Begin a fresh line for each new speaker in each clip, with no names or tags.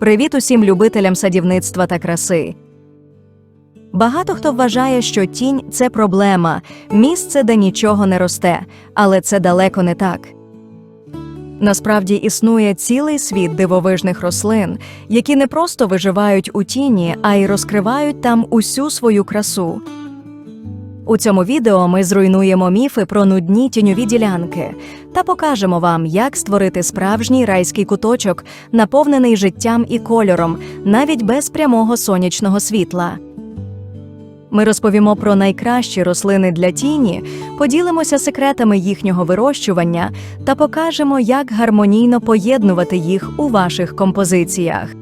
Привіт усім любителям садівництва та краси. Багато хто вважає, що тінь це проблема, місце, де нічого не росте, але це далеко не так. Насправді існує цілий світ дивовижних рослин, які не просто виживають у тіні, а й розкривають там усю свою красу. У цьому відео ми зруйнуємо міфи про нудні тіньові ділянки та покажемо вам, як створити справжній райський куточок, наповнений життям і кольором, навіть без прямого сонячного світла. Ми розповімо про найкращі рослини для тіні, поділимося секретами їхнього вирощування та покажемо, як гармонійно поєднувати їх у ваших композиціях.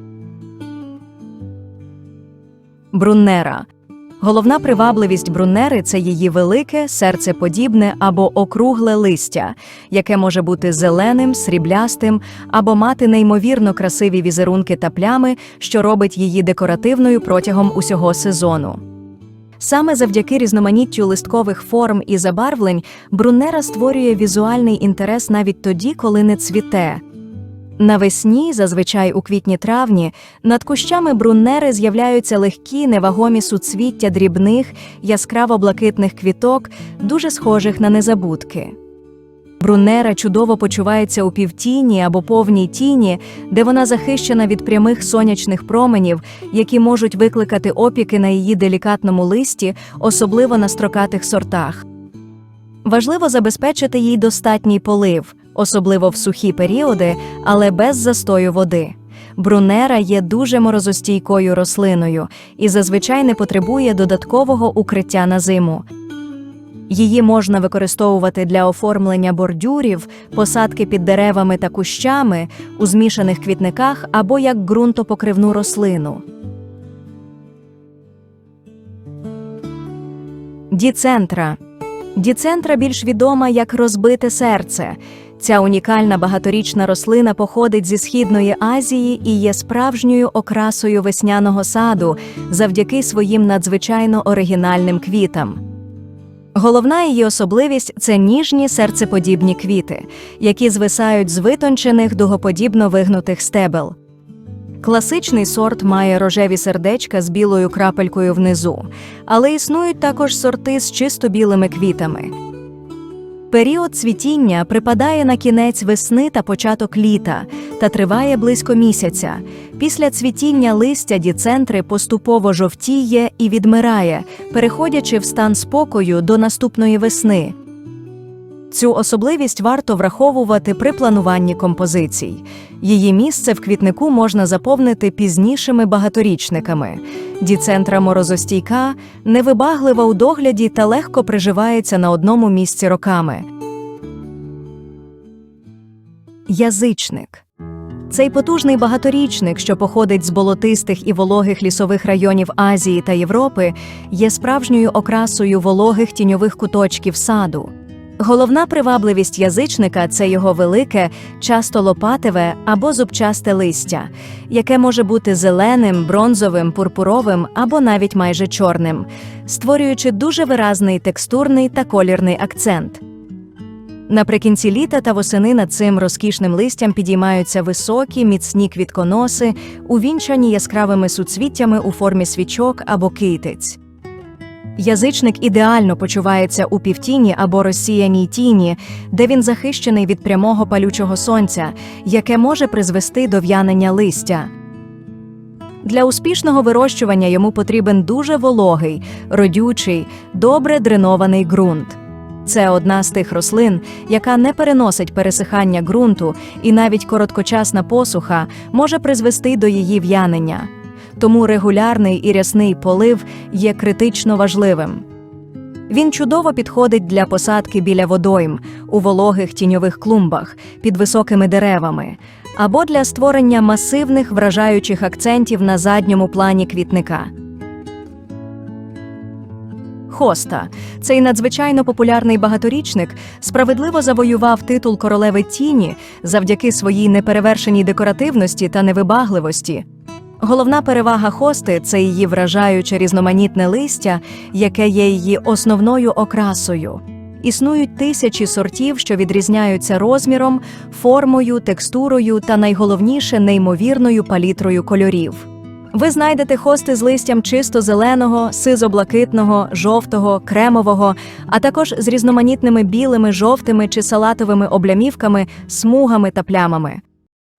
Бруннера Головна привабливість бруннери це її велике, серцеподібне або округле листя, яке може бути зеленим, сріблястим або мати неймовірно красиві візерунки та плями, що робить її декоративною протягом усього сезону. Саме завдяки різноманіттю листкових форм і забарвлень бруннера створює візуальний інтерес навіть тоді, коли не цвіте. Навесні, зазвичай у квітні-травні, над кущами бруннери з'являються легкі невагомі суцвіття дрібних, яскраво-блакитних квіток, дуже схожих на незабудки. Бруннера чудово почувається у півтіні або повній тіні, де вона захищена від прямих сонячних променів, які можуть викликати опіки на її делікатному листі, особливо на строкатих сортах. Важливо забезпечити їй достатній полив, особливо в сухі періоди, але без застою води. Брунера є дуже морозостійкою рослиною і зазвичай не потребує додаткового укриття на зиму. Її можна використовувати для оформлення бордюрів, посадки під деревами та кущами, у змішаних квітниках або як ґрунтопокривну рослину. Діцентра Діцентра більш відома як розбите серце. Ця унікальна багаторічна рослина походить зі Східної Азії і є справжньою окрасою весняного саду завдяки своїм надзвичайно оригінальним квітам. Головна її особливість це ніжні серцеподібні квіти, які звисають з витончених дугоподібно вигнутих стебел. Класичний сорт має рожеві сердечка з білою крапелькою внизу, але існують також сорти з чисто білими квітами. Період цвітіння припадає на кінець весни та початок літа та триває близько місяця. Після цвітіння листя діцентри поступово жовтіє і відмирає, переходячи в стан спокою до наступної весни. Цю особливість варто враховувати при плануванні композицій. Її місце в квітнику можна заповнити пізнішими багаторічниками. Діцентра морозостійка, невибаглива у догляді та легко приживається на одному місці роками. Язичник цей потужний багаторічник, що походить з болотистих і вологих лісових районів Азії та Європи, є справжньою окрасою вологих тіньових куточків саду. Головна привабливість язичника це його велике, часто лопатеве або зубчасте листя, яке може бути зеленим, бронзовим, пурпуровим або навіть майже чорним, створюючи дуже виразний текстурний та колірний акцент. Наприкінці літа та восени над цим розкішним листям підіймаються високі, міцні квітконоси, увінчані яскравими суцвіттями у формі свічок або китиць. Язичник ідеально почувається у півтіні або розсіяній тіні, де він захищений від прямого палючого сонця, яке може призвести до в'янення листя. Для успішного вирощування йому потрібен дуже вологий, родючий, добре дренований ґрунт. Це одна з тих рослин, яка не переносить пересихання ґрунту, і навіть короткочасна посуха може призвести до її в'янення тому регулярний і рясний полив є критично важливим. Він чудово підходить для посадки біля водойм у вологих тіньових клумбах під високими деревами або для створення масивних вражаючих акцентів на задньому плані квітника. Хоста, цей надзвичайно популярний багаторічник, справедливо завоював титул королеви тіні завдяки своїй неперевершеній декоративності та невибагливості. Головна перевага хости це її вражаюче різноманітне листя, яке є її основною окрасою. Існують тисячі сортів, що відрізняються розміром, формою, текстурою та найголовніше неймовірною палітрою кольорів. Ви знайдете хости з листям чисто зеленого, сизо-блакитного, жовтого, кремового, а також з різноманітними білими, жовтими чи салатовими облямівками, смугами та плямами.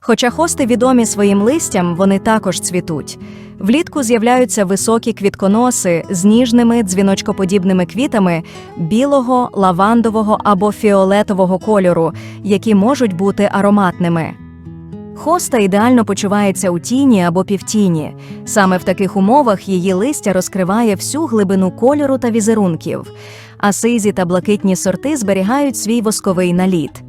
Хоча хости відомі своїм листям, вони також цвітуть. Влітку з'являються високі квітконоси з ніжними дзвіночкоподібними квітами білого, лавандового або фіолетового кольору, які можуть бути ароматними. Хоста ідеально почувається у тіні або півтіні. Саме в таких умовах її листя розкриває всю глибину кольору та візерунків, а сизі та блакитні сорти зберігають свій восковий наліт.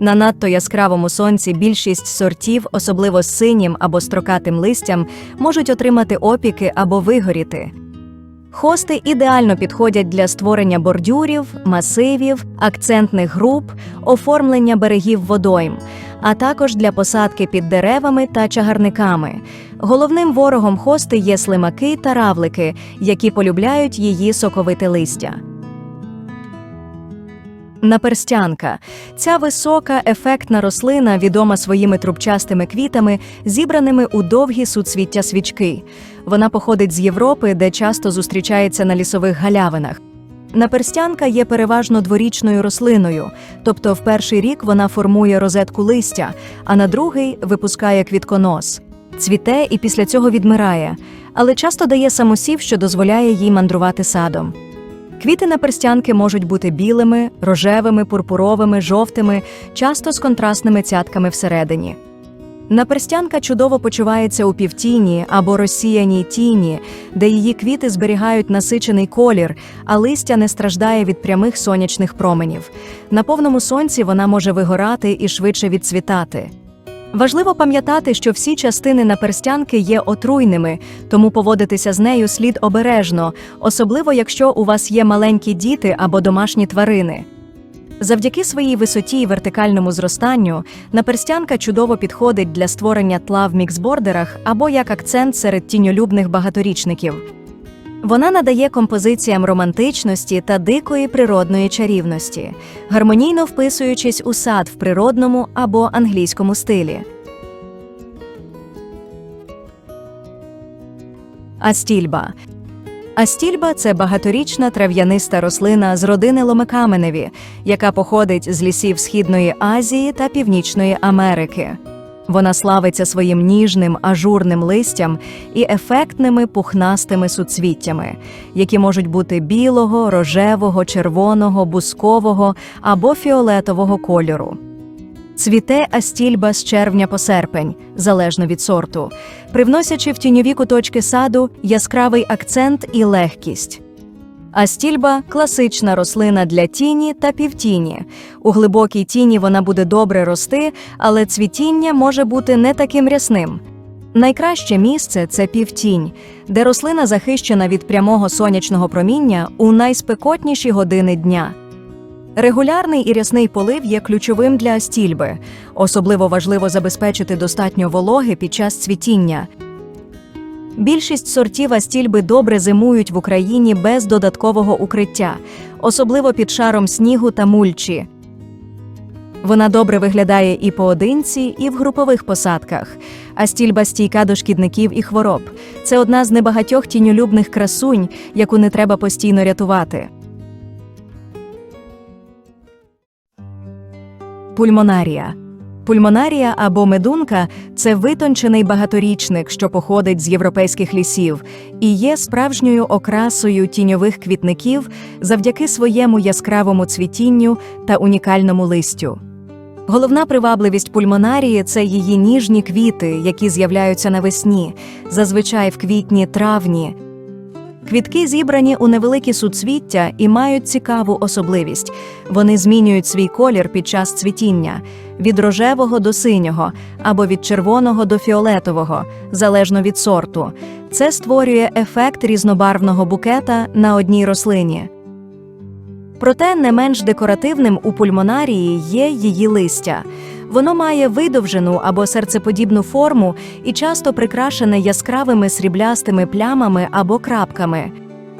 На надто яскравому сонці більшість сортів, особливо з синім або строкатим листям, можуть отримати опіки або вигоріти. Хости ідеально підходять для створення бордюрів, масивів, акцентних груп, оформлення берегів водойм, а також для посадки під деревами та чагарниками. Головним ворогом хости є слимаки та равлики, які полюбляють її соковите листя. Наперстянка ця висока, ефектна рослина, відома своїми трубчастими квітами, зібраними у довгі суцвіття свічки. Вона походить з Європи, де часто зустрічається на лісових галявинах. Наперстянка є переважно дворічною рослиною, тобто в перший рік вона формує розетку листя, а на другий випускає квітконос. Цвіте і після цього відмирає, але часто дає самосів, що дозволяє їй мандрувати садом. Квіти наперстянки можуть бути білими, рожевими, пурпуровими, жовтими, часто з контрастними цятками всередині. Наперстянка чудово почувається у півтіні або розсіяній тіні, де її квіти зберігають насичений колір, а листя не страждає від прямих сонячних променів. На повному сонці вона може вигорати і швидше відцвітати. Важливо пам'ятати, що всі частини наперстянки є отруйними, тому поводитися з нею слід обережно, особливо якщо у вас є маленькі діти або домашні тварини. Завдяки своїй висоті і вертикальному зростанню наперстянка чудово підходить для створення тла в міксбордерах або як акцент серед тіньолюбних багаторічників. Вона надає композиціям романтичності та дикої природної чарівності, гармонійно вписуючись у сад в природному або англійському стилі. Астільба Астільба це багаторічна трав'яниста рослина з родини ломикаменеві, яка походить з лісів Східної Азії та Північної Америки. Вона славиться своїм ніжним ажурним листям і ефектними пухнастими суцвіттями, які можуть бути білого, рожевого, червоного, бускового або фіолетового кольору. Цвіте астільба з червня по серпень, залежно від сорту, привносячи в тіньові куточки саду яскравий акцент і легкість. Астільба класична рослина для тіні та півтіні. У глибокій тіні вона буде добре рости, але цвітіння може бути не таким рясним. Найкраще місце це півтінь, де рослина захищена від прямого сонячного проміння у найспекотніші години дня. Регулярний і рясний полив є ключовим для астільби. Особливо важливо забезпечити достатньо вологи під час цвітіння. Більшість сортів астільби добре зимують в Україні без додаткового укриття, особливо під шаром снігу та мульчі. Вона добре виглядає і поодинці, і в групових посадках. Астільба стійка до шкідників і хвороб. Це одна з небагатьох тіньолюбних красунь, яку не треба постійно рятувати. Пульмонарія. Пульмонарія або медунка це витончений багаторічник, що походить з європейських лісів, і є справжньою окрасою тіньових квітників завдяки своєму яскравому цвітінню та унікальному листю. Головна привабливість пульмонарії це її ніжні квіти, які з'являються навесні, зазвичай в квітні-травні. Квітки зібрані у невеликі суцвіття і мають цікаву особливість. Вони змінюють свій колір під час цвітіння від рожевого до синього або від червоного до фіолетового, залежно від сорту. Це створює ефект різнобарвного букета на одній рослині. Проте не менш декоративним у пульмонарії є її листя. Воно має видовжену або серцеподібну форму і часто прикрашене яскравими сріблястими плямами або крапками.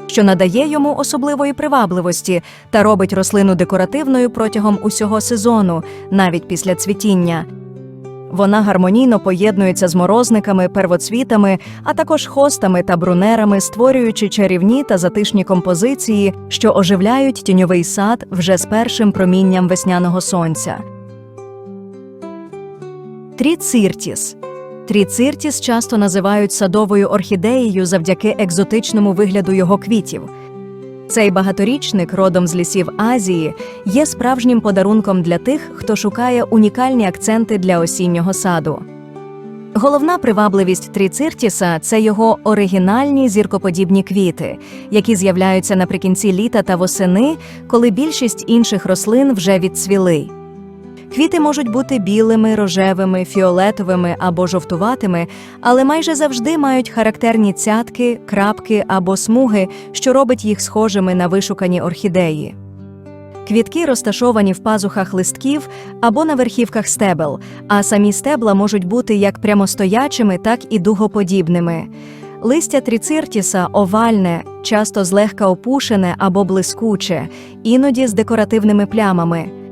що надає йому особливої привабливості та робить рослину декоративною протягом усього сезону, навіть після цвітіння. Вона гармонійно поєднується з морозниками, первоцвітами, а також хостами та брунерами, створюючи чарівні та затишні композиції, що оживляють тіньовий сад вже з першим промінням весняного сонця. Тріциртіс Тріциртіс часто називають садовою орхідеєю завдяки екзотичному вигляду його квітів. Цей багаторічник, родом з лісів Азії, є справжнім подарунком для тих, хто шукає унікальні акценти для осіннього саду. Головна привабливість тріциртіса це його оригінальні зіркоподібні квіти, які з'являються наприкінці літа та восени, коли більшість інших рослин вже відцвіли. Квіти можуть бути білими, рожевими, фіолетовими або жовтуватими, але майже завжди мають характерні цятки, крапки або смуги, що робить їх схожими на вишукані орхідеї. Квітки розташовані в пазухах листків або на верхівках стебел, а самі стебла можуть бути як прямостоячими, так і дугоподібними. Листя тріциртіса овальне, часто злегка опушене або блискуче, іноді з декоративними плямами.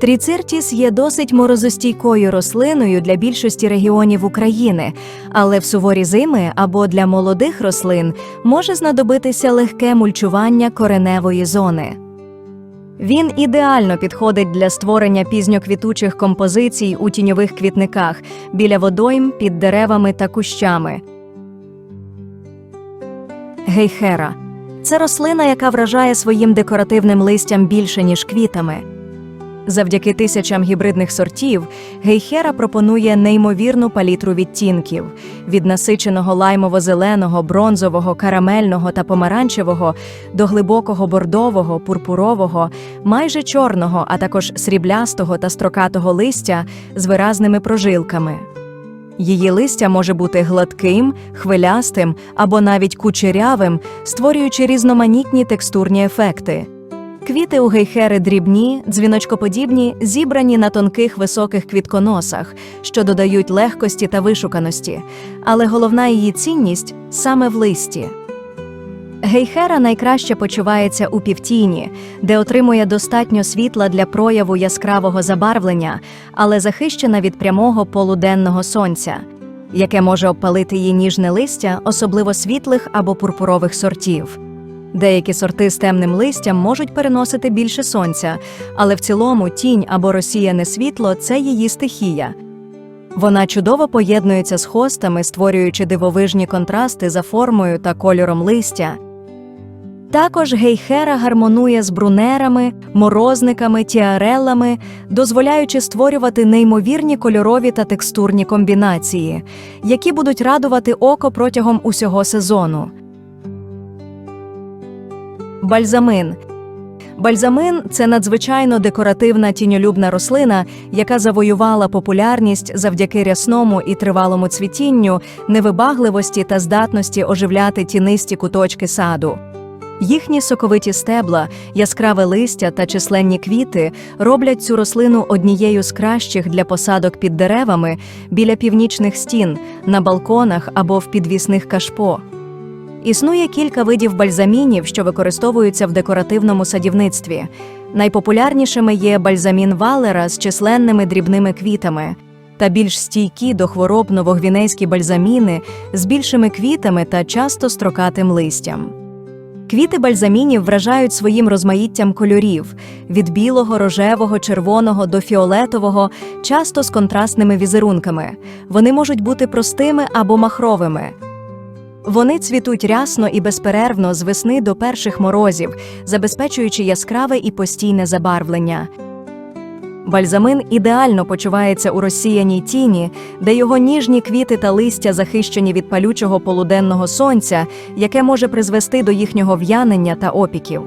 Тріциртіс є досить морозостійкою рослиною для більшості регіонів України, але в суворі зими або для молодих рослин може знадобитися легке мульчування кореневої зони. Він ідеально підходить для створення пізньоквітучих композицій у тіньових квітниках біля водойм, під деревами та кущами. Гейхера це рослина, яка вражає своїм декоративним листям більше, ніж квітами. Завдяки тисячам гібридних сортів гейхера пропонує неймовірну палітру відтінків від насиченого лаймово-зеленого, бронзового, карамельного та помаранчевого до глибокого бордового, пурпурового, майже чорного, а також сріблястого та строкатого листя з виразними прожилками. Її листя може бути гладким, хвилястим або навіть кучерявим, створюючи різноманітні текстурні ефекти. Квіти у гейхери дрібні, дзвіночкоподібні, зібрані на тонких високих квітконосах, що додають легкості та вишуканості, але головна її цінність саме в листі. Гейхера найкраще почувається у півтіні, де отримує достатньо світла для прояву яскравого забарвлення, але захищена від прямого полуденного сонця, яке може обпалити її ніжне листя, особливо світлих або пурпурових сортів. Деякі сорти з темним листям можуть переносити більше сонця, але в цілому тінь або розсіяне світло це її стихія. Вона чудово поєднується з хостами, створюючи дивовижні контрасти за формою та кольором листя. Також гейхера гармонує з брунерами, морозниками, тіареллами, дозволяючи створювати неймовірні кольорові та текстурні комбінації, які будуть радувати око протягом усього сезону. Бальзамин. Бальзамин це надзвичайно декоративна тіньолюбна рослина, яка завоювала популярність завдяки рясному і тривалому цвітінню, невибагливості та здатності оживляти тінисті куточки саду. Їхні соковиті стебла, яскраве листя та численні квіти роблять цю рослину однією з кращих для посадок під деревами біля північних стін, на балконах або в підвісних кашпо. Існує кілька видів бальзамінів, що використовуються в декоративному садівництві. Найпопулярнішими є бальзамін валера з численними дрібними квітами, та більш стійкі до хвороб новогвінейські бальзаміни з більшими квітами та часто строкатим листям. Квіти бальзамінів вражають своїм розмаїттям кольорів від білого, рожевого, червоного до фіолетового, часто з контрастними візерунками. Вони можуть бути простими або махровими. Вони цвітуть рясно і безперервно з весни до перших морозів, забезпечуючи яскраве і постійне забарвлення. Бальзамин ідеально почувається у розсіяній тіні, де його ніжні квіти та листя захищені від палючого полуденного сонця, яке може призвести до їхнього в'янення та опіків.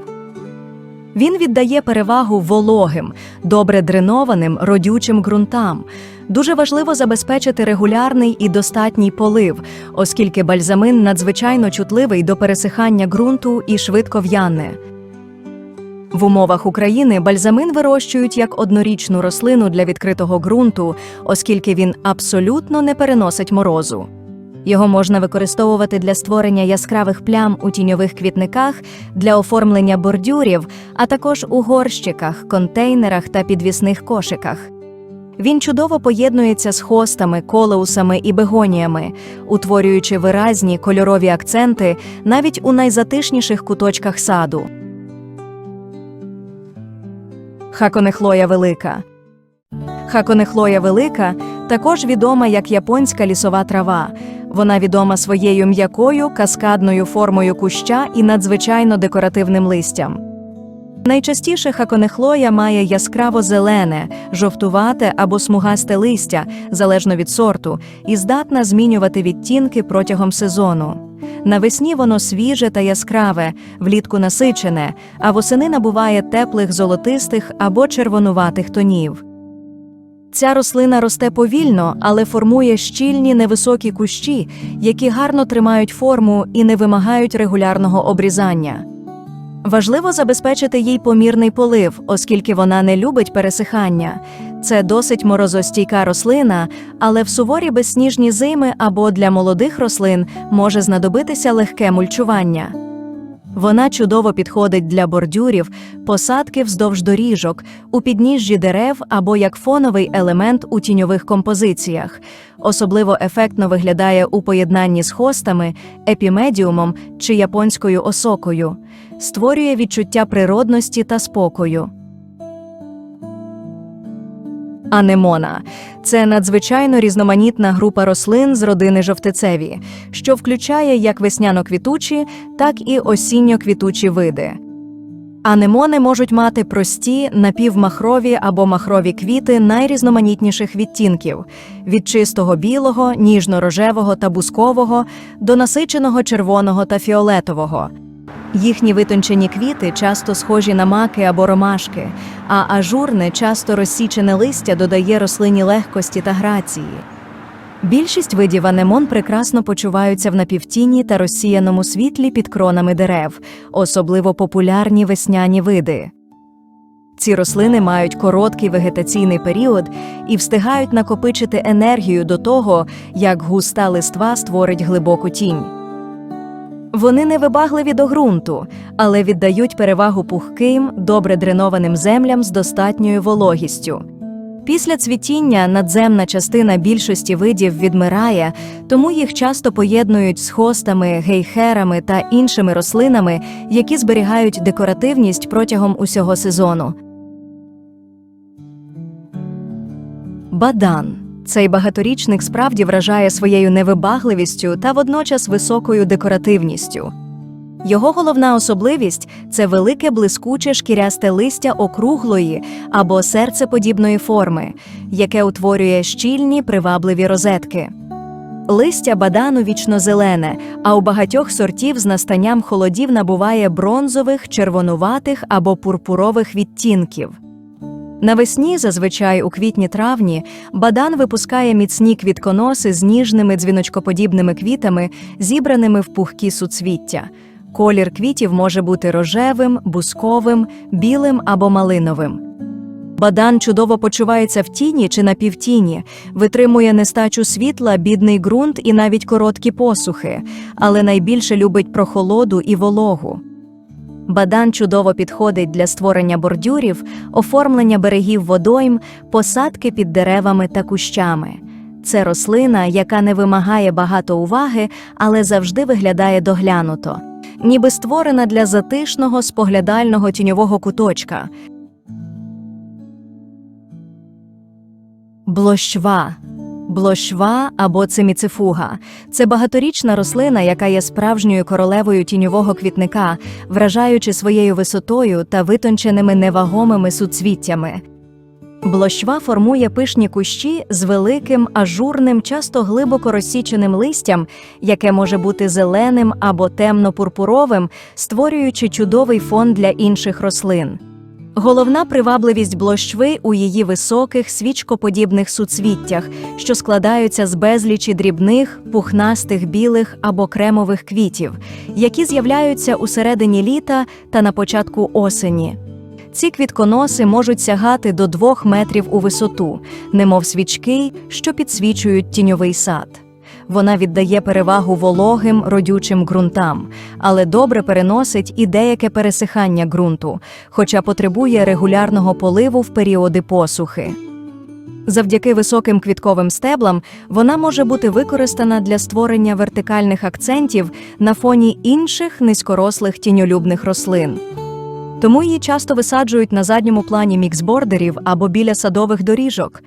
Він віддає перевагу вологим, добре дренованим, родючим ґрунтам. Дуже важливо забезпечити регулярний і достатній полив, оскільки бальзамин надзвичайно чутливий до пересихання ґрунту і швидко в'яне. В умовах України бальзамин вирощують як однорічну рослину для відкритого ґрунту, оскільки він абсолютно не переносить морозу. Його можна використовувати для створення яскравих плям у тіньових квітниках, для оформлення бордюрів, а також у горщиках, контейнерах та підвісних кошиках. Він чудово поєднується з хостами, колеусами і бегоніями, утворюючи виразні кольорові акценти навіть у найзатишніших куточках саду. Хаконехлоя велика. Хаконехлоя велика також відома як японська лісова трава. Вона відома своєю м'якою каскадною формою куща і надзвичайно декоративним листям. Найчастіше хаконехлоя має яскраво зелене, жовтувате або смугасте листя, залежно від сорту, і здатна змінювати відтінки протягом сезону. Навесні воно свіже та яскраве, влітку насичене, а восени набуває теплих золотистих або червонуватих тонів. Ця рослина росте повільно, але формує щільні невисокі кущі, які гарно тримають форму і не вимагають регулярного обрізання. Важливо забезпечити їй помірний полив, оскільки вона не любить пересихання. Це досить морозостійка рослина, але в суворі безсніжні зими або для молодих рослин може знадобитися легке мульчування. Вона чудово підходить для бордюрів, посадки вздовж доріжок, у підніжжі дерев або як фоновий елемент у тіньових композиціях. Особливо ефектно виглядає у поєднанні з хостами, епімедіумом чи японською осокою, створює відчуття природності та спокою. Анемона це надзвичайно різноманітна група рослин з родини жовтицеві, що включає як весняно-квітучі, так і осінньо-квітучі види. Анемони можуть мати прості, напівмахрові або махрові квіти найрізноманітніших відтінків від чистого білого, ніжно-рожевого та бускового до насиченого червоного та фіолетового. Їхні витончені квіти часто схожі на маки або ромашки, а ажурне, часто розсічене листя додає рослині легкості та грації. Більшість видів анемон прекрасно почуваються в напівтіні та розсіяному світлі під кронами дерев, особливо популярні весняні види. Ці рослини мають короткий вегетаційний період і встигають накопичити енергію до того, як густа листва створить глибоку тінь. Вони не вибагливі до ґрунту, але віддають перевагу пухким, добре дренованим землям з достатньою вологістю. Після цвітіння надземна частина більшості видів відмирає, тому їх часто поєднують з хостами, гейхерами та іншими рослинами, які зберігають декоративність протягом усього сезону. Бадан цей багаторічник справді вражає своєю невибагливістю та водночас високою декоративністю. Його головна особливість це велике блискуче шкірясте листя округлої або серцеподібної форми, яке утворює щільні привабливі розетки. Листя бадану вічно-зелене, а у багатьох сортів з настанням холодів набуває бронзових, червонуватих або пурпурових відтінків. Навесні, зазвичай у квітні-травні, бадан випускає міцні квітконоси з ніжними дзвіночкоподібними квітами, зібраними в пухкі суцвіття. Колір квітів може бути рожевим, бусковим, білим або малиновим. Бадан чудово почувається в тіні чи на півтіні, витримує нестачу світла, бідний ґрунт і навіть короткі посухи, але найбільше любить прохолоду і вологу. Бадан чудово підходить для створення бордюрів, оформлення берегів водойм, посадки під деревами та кущами. Це рослина, яка не вимагає багато уваги, але завжди виглядає доглянуто, ніби створена для затишного споглядального тіньового куточка. Блощва Блощва або циміцифуга – це багаторічна рослина, яка є справжньою королевою тіньового квітника, вражаючи своєю висотою та витонченими невагомими суцвіттями. Блощва формує пишні кущі з великим, ажурним, часто глибоко розсіченим листям, яке може бути зеленим або темно-пурпуровим, створюючи чудовий фон для інших рослин. Головна привабливість блощви у її високих свічкоподібних суцвіттях, що складаються з безлічі дрібних, пухнастих білих або кремових квітів, які з'являються у середині літа та на початку осені. Ці квітконоси можуть сягати до двох метрів у висоту, немов свічки, що підсвічують тіньовий сад. Вона віддає перевагу вологим родючим ґрунтам, але добре переносить і деяке пересихання ґрунту, хоча потребує регулярного поливу в періоди посухи. Завдяки високим квітковим стеблам вона може бути використана для створення вертикальних акцентів на фоні інших низькорослих тіньолюбних рослин. Тому її часто висаджують на задньому плані міксбордерів або біля садових доріжок.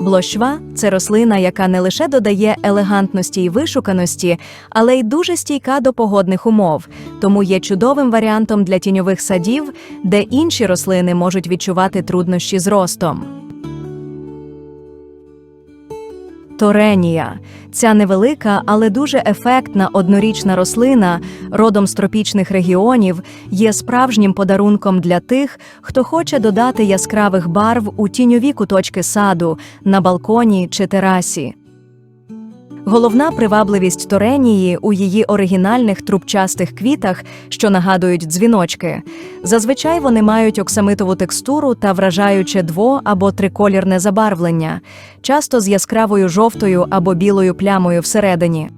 Блощва це рослина, яка не лише додає елегантності і вишуканості, але й дуже стійка до погодних умов, тому є чудовим варіантом для тіньових садів, де інші рослини можуть відчувати труднощі з ростом. Торенія ця невелика, але дуже ефектна однорічна рослина, родом з тропічних регіонів, є справжнім подарунком для тих, хто хоче додати яскравих барв у тіньові куточки саду, на балконі чи терасі. Головна привабливість торенії у її оригінальних трубчастих квітах, що нагадують дзвіночки. Зазвичай вони мають оксамитову текстуру та вражаюче дво- або триколірне забарвлення, часто з яскравою жовтою або білою плямою всередині.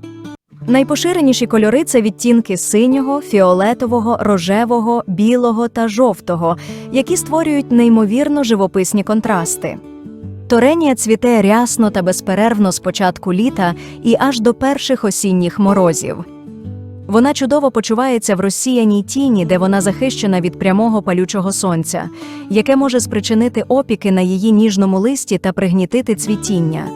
Найпоширеніші кольори це відтінки синього, фіолетового, рожевого, білого та жовтого, які створюють неймовірно живописні контрасти. Торенія цвіте рясно та безперервно з початку літа і аж до перших осінніх морозів. Вона чудово почувається в розсіяній тіні, де вона захищена від прямого палючого сонця, яке може спричинити опіки на її ніжному листі та пригнітити цвітіння.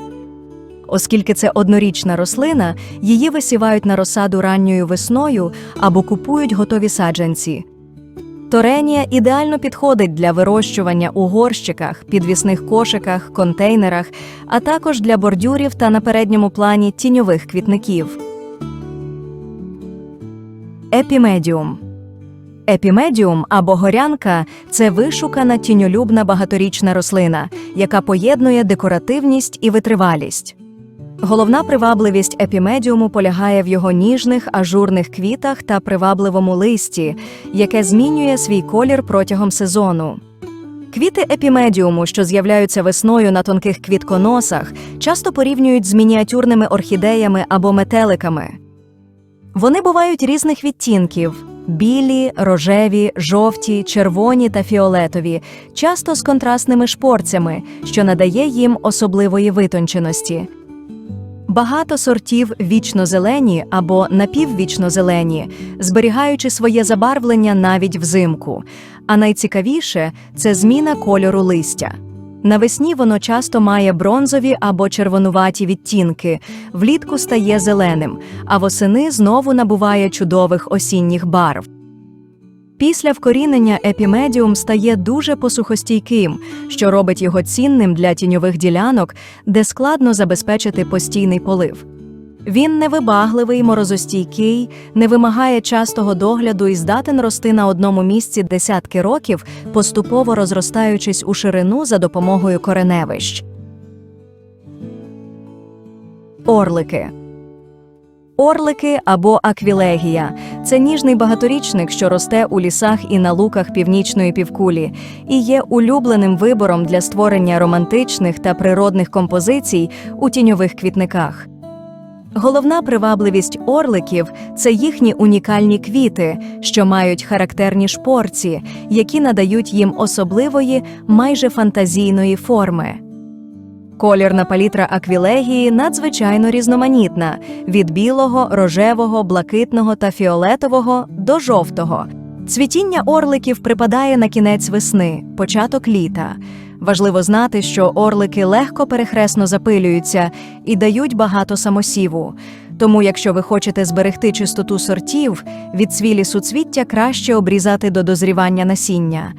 Оскільки це однорічна рослина, її висівають на розсаду ранньою весною або купують готові саджанці. Торенія ідеально підходить для вирощування у горщиках, підвісних кошиках, контейнерах, а також для бордюрів та на передньому плані тіньових квітників. Епімедіум Епімедіум або горянка це вишукана тіньолюбна багаторічна рослина, яка поєднує декоративність і витривалість. Головна привабливість епімедіуму полягає в його ніжних ажурних квітах та привабливому листі, яке змінює свій колір протягом сезону. Квіти епімедіуму, що з'являються весною на тонких квітконосах, часто порівнюють з мініатюрними орхідеями або метеликами. Вони бувають різних відтінків: білі, рожеві, жовті, червоні та фіолетові, часто з контрастними шпорцями, що надає їм особливої витонченості. Багато сортів вічно-зелені або напіввічно-зелені, зберігаючи своє забарвлення навіть взимку. А найцікавіше це зміна кольору листя. Навесні воно часто має бронзові або червонуваті відтінки, влітку стає зеленим, а восени знову набуває чудових осінніх барв. Після вкорінення епімедіум стає дуже посухостійким, що робить його цінним для тіньових ділянок, де складно забезпечити постійний полив. Він невибагливий, морозостійкий, не вимагає частого догляду і здатен рости на одному місці десятки років, поступово розростаючись у ширину за допомогою кореневищ. Орлики Орлики або аквілегія це ніжний багаторічник, що росте у лісах і на луках північної півкулі, і є улюбленим вибором для створення романтичних та природних композицій у тіньових квітниках. Головна привабливість орликів це їхні унікальні квіти, що мають характерні шпорці, які надають їм особливої, майже фантазійної форми. Колірна палітра аквілегії надзвичайно різноманітна від білого, рожевого, блакитного та фіолетового до жовтого. Цвітіння орликів припадає на кінець весни, початок літа. Важливо знати, що орлики легко перехресно запилюються і дають багато самосіву. Тому, якщо ви хочете зберегти чистоту сортів, від цвілі суцвіття краще обрізати до дозрівання насіння.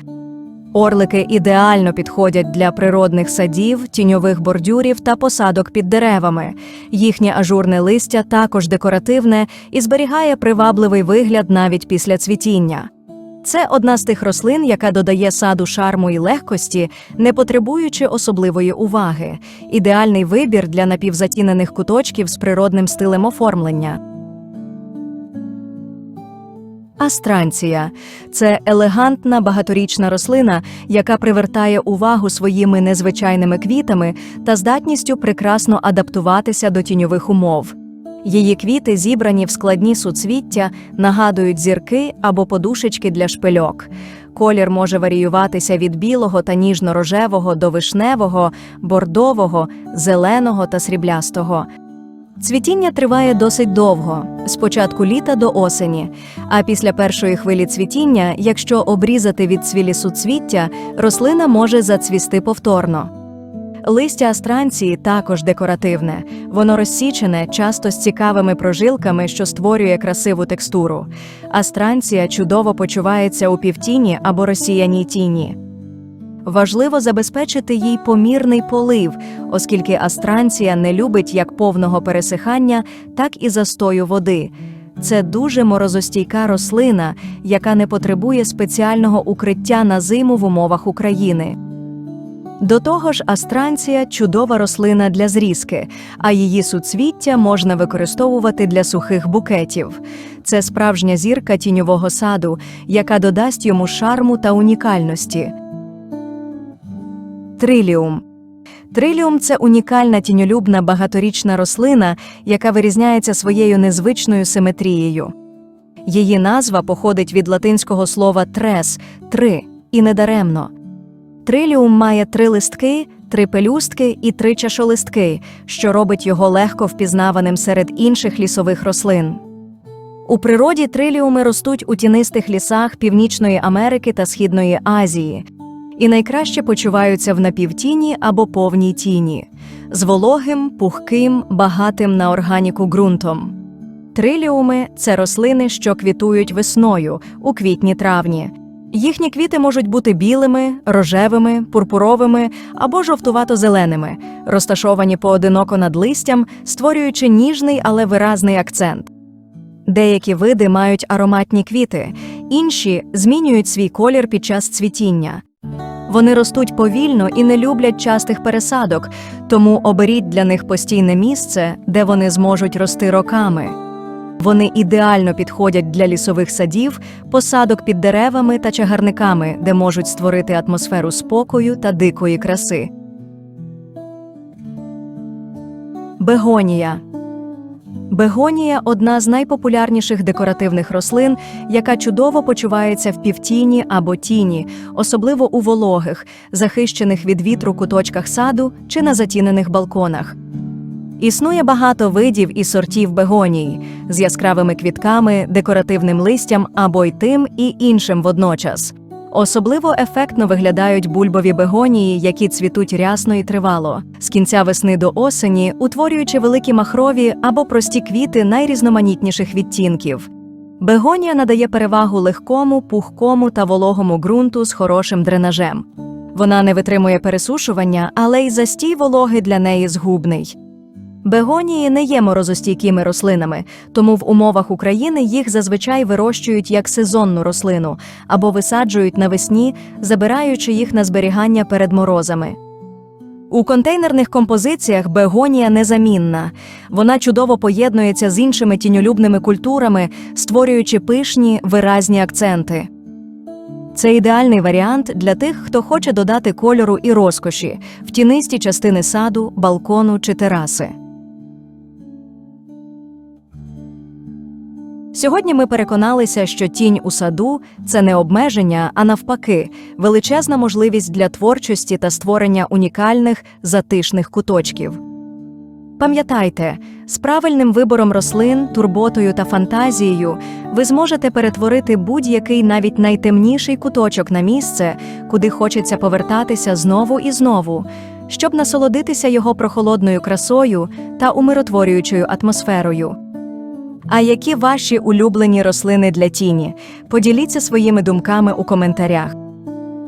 Орлики ідеально підходять для природних садів, тіньових бордюрів та посадок під деревами. Їхнє ажурне листя також декоративне і зберігає привабливий вигляд навіть після цвітіння. Це одна з тих рослин, яка додає саду шарму і легкості, не потребуючи особливої уваги. Ідеальний вибір для напівзатінених куточків з природним стилем оформлення. Астранція це елегантна багаторічна рослина, яка привертає увагу своїми незвичайними квітами та здатністю прекрасно адаптуватися до тіньових умов. Її квіти, зібрані в складні суцвіття, нагадують зірки або подушечки для шпильок. Колір може варіюватися від білого та ніжно-рожевого до вишневого, бордового, зеленого та сріблястого. Цвітіння триває досить довго, з початку літа до осені. А після першої хвилі цвітіння, якщо обрізати від цвілі суцвіття, рослина може зацвісти повторно. Листя астранції також декоративне. Воно розсічене, часто з цікавими прожилками, що створює красиву текстуру. Астранція чудово почувається у півтіні або розсіяній тіні. Важливо забезпечити їй помірний полив, оскільки астранція не любить як повного пересихання, так і застою води. Це дуже морозостійка рослина, яка не потребує спеціального укриття на зиму в умовах України. До того ж, астранція чудова рослина для зрізки, а її суцвіття можна використовувати для сухих букетів. Це справжня зірка тіньового саду, яка додасть йому шарму та унікальності. Триліум. Триліум це унікальна тіньолюбна багаторічна рослина, яка вирізняється своєю незвичною симетрією. Її назва походить від латинського слова трес три і недаремно. Триліум має три листки, три пелюстки і три чашолистки, що робить його легко впізнаваним серед інших лісових рослин. У природі триліуми ростуть у тінистих лісах Північної Америки та Східної Азії і найкраще почуваються в напівтіні або повній тіні, з вологим, пухким, багатим на органіку ґрунтом. Триліуми це рослини, що квітують весною у квітні-травні. Їхні квіти можуть бути білими, рожевими, пурпуровими або жовтувато-зеленими, розташовані поодиноко над листям, створюючи ніжний, але виразний акцент. Деякі види мають ароматні квіти, інші змінюють свій колір під час цвітіння. Вони ростуть повільно і не люблять частих пересадок, тому оберіть для них постійне місце, де вони зможуть рости роками. Вони ідеально підходять для лісових садів, посадок під деревами та чагарниками, де можуть створити атмосферу спокою та дикої краси. Бегонія Бегонія одна з найпопулярніших декоративних рослин, яка чудово почувається в півтіні або тіні, особливо у вологих, захищених від вітру куточках саду чи на затінених балконах. Існує багато видів і сортів бегоній з яскравими квітками, декоративним листям або й тим і іншим водночас. Особливо ефектно виглядають бульбові бегонії, які цвітуть рясно і тривало, з кінця весни до осені, утворюючи великі махрові або прості квіти найрізноманітніших відтінків. Бегонія надає перевагу легкому, пухкому та вологому ґрунту з хорошим дренажем. Вона не витримує пересушування, але й застій вологи для неї згубний. Бегонії не є морозостійкими рослинами, тому в умовах України їх зазвичай вирощують як сезонну рослину або висаджують навесні, забираючи їх на зберігання перед морозами. У контейнерних композиціях бегонія незамінна. Вона чудово поєднується з іншими тіньолюбними культурами, створюючи пишні, виразні акценти. Це ідеальний варіант для тих, хто хоче додати кольору і розкоші в тінисті частини саду, балкону чи тераси. Сьогодні ми переконалися, що тінь у саду це не обмеження, а навпаки, величезна можливість для творчості та створення унікальних затишних куточків. Пам'ятайте, з правильним вибором рослин, турботою та фантазією ви зможете перетворити будь-який навіть найтемніший куточок на місце, куди хочеться повертатися знову і знову, щоб насолодитися його прохолодною красою та умиротворюючою атмосферою. А які ваші улюблені рослини для тіні? Поділіться своїми думками у коментарях.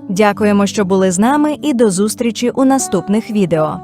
Дякуємо, що були з нами, і до зустрічі у наступних відео.